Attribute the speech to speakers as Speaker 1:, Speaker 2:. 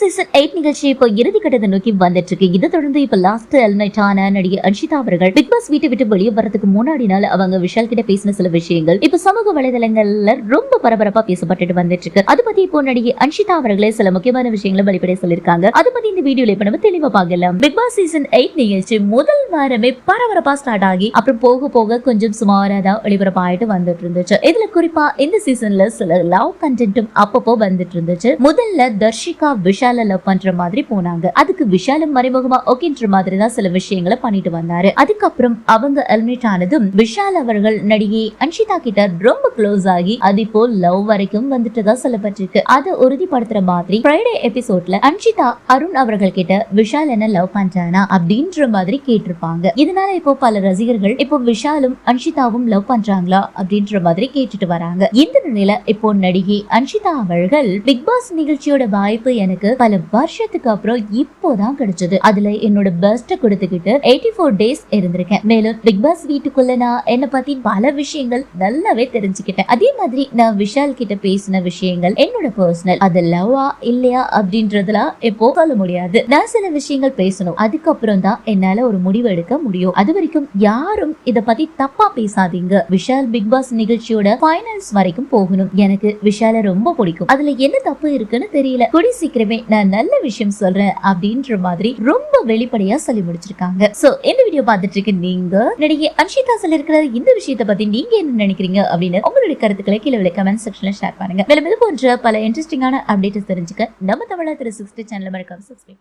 Speaker 1: Season eight நிகழ்ச்சி இப்போ இறுதி கட்டத்தை நோக்கி வந்துட்டு இருக்கு. இதை தொடர்ந்து இப்ப லாஸ்ட் எல்நைட்டான நடிகை அன்ஷிதா அவர்கள் பிக் பாஸ் வீட்டை விட்டு வெளியே வரதுக்கு முன்னாடி நாள் அவங்க விஷால் கிட்ட பேசின சில விஷயங்கள். இப்ப சமூக வலைதளங்கள்ல ரொம்ப பரபரப்பா பேசப்பட்டுட்டு வந்துட்டு இருக்கு. அது பத்தி இப்போ நடிகை அன்ஷிதா அவர்களே சில முக்கியமான விஷயங்களை வெளிப்படைய சொல்லிருக்காங்க அது பத்தி இந்த வீடியோல இப்ப நம்ம தெளிவா பார்க்கலாம். பிக் பாஸ் சீசன் எயிட் நிகழ்ச்சி முதல் வாரமே பரபரப்பா ஸ்டார்ட் ஆகி அப்புறம் போக போக கொஞ்சம் சுமாரா தான் ஒளிபரப்பாயிட்டு வந்துட்டு இருந்துச்சு. இதுல குறிப்பா இந்த சீசன்ல சில லவ் கண்டென்ட்டும் அப்பப்போ வந்துட்டு இருந்துச்சு. முதல்ல தர்ஷிகா விஷால் விஷால லவ் பண்ற மாதிரி போனாங்க. அதுக்கு விஷாலும் மறைமுகமா ஓகேன்ற மாதிரி தான் சில விஷயங்களை பண்ணிட்டு வந்தாரு. அதுக்கப்புறம் அவங்க எலிமினேட் ஆனதும் விஷால் அவர்கள் நடிகை அன்ஷிதா கிட்ட ரொம்ப க்ளோஸ் ஆகி அது இப்போ லவ் வரைக்கும் வந்துட்டு தான் சொல்லப்பட்டிருக்கு. அதை உறுதிப்படுத்துற மாதிரி ஃப்ரைடே எபிசோட்ல அன்ஷிதா அருண் அவர்கள் கிட்ட விஷால் என்ன லவ் பண்றானா அப்படின்ற மாதிரி கேட்டிருப்பாங்க. இதனால இப்போ பல ரசிகர்கள் இப்போ விஷாலும் அன்ஷிதாவும் லவ் பண்றாங்களா அப்படின்ற மாதிரி கேட்டுட்டு வராங்க. இந்த நிலையில இப்போ நடிகை அன்ஷிதா அவர்கள் பிக் பாஸ் நிகழ்ச்சியோட வாய்ப்பு எனக்கு பல வருஷத்துக்கு அப்புறம் இப்போதான் கிடைச்சது. அதுல என்னோட பெஸ்ட் கொடுத்துக்கிட்டு எயிட்டி ஃபோர் டேஸ் இருந்திருக்கேன். மேலும் பிக் பாஸ் வீட்டுக்குள்ள நான் என்ன பத்தி பல விஷயங்கள் நல்லாவே தெரிஞ்சுக்கிட்டேன். அதே மாதிரி நான் விஷால் கிட்ட பேசின விஷயங்கள் என்னோட பர்சனல் அது லவ்வா இல்லையா அப்படின்றதுலாம் எப்போ சொல்ல முடியாது. நான் சில விஷயங்கள் பேசணும். அதுக்கப்புறம் தான் என்னால ஒரு முடிவு எடுக்க முடியும். அது வரைக்கும் யாரும் இத பத்தி தப்பா பேசாதீங்க. விஷால் பிக் பாஸ் நிகழ்ச்சியோட ஃபைனல்ஸ் வரைக்கும் போகணும். எனக்கு விஷால ரொம்ப பிடிக்கும். அதுல என்ன தப்பு இருக்குன்னு தெரியல. கூடி சீக்கிரமே நான் நல்ல விஷயம் சொல்றேன் அப்படின்ற மாதிரி ரொம்ப வெளிப்படையா சொல்லி முடிச்சிருக்காங்க. சோ இந்த வீடியோ பார்த்துட்டு இருக்க நீங்க நடிகை அன்ஷிதா சொல்லிருக்கிற இந்த விஷயத்த பத்தி நீங்க என்ன நினைக்கிறீங்க அப்படின்னு உங்களுடைய கருத்துக்களை கீழே கமெண்ட் செக்ஷன்ல ஷேர் பண்ணுங்க. மேலும் இது போன்ற பல இன்ட்ரெஸ்டிங்கான அப்டேட்ஸ் தெரிஞ்சுக்க நம்ம தமிழா திரு சிக்ஸ்டி சேனல் மறக்காம சப்ஸ்கிரைப்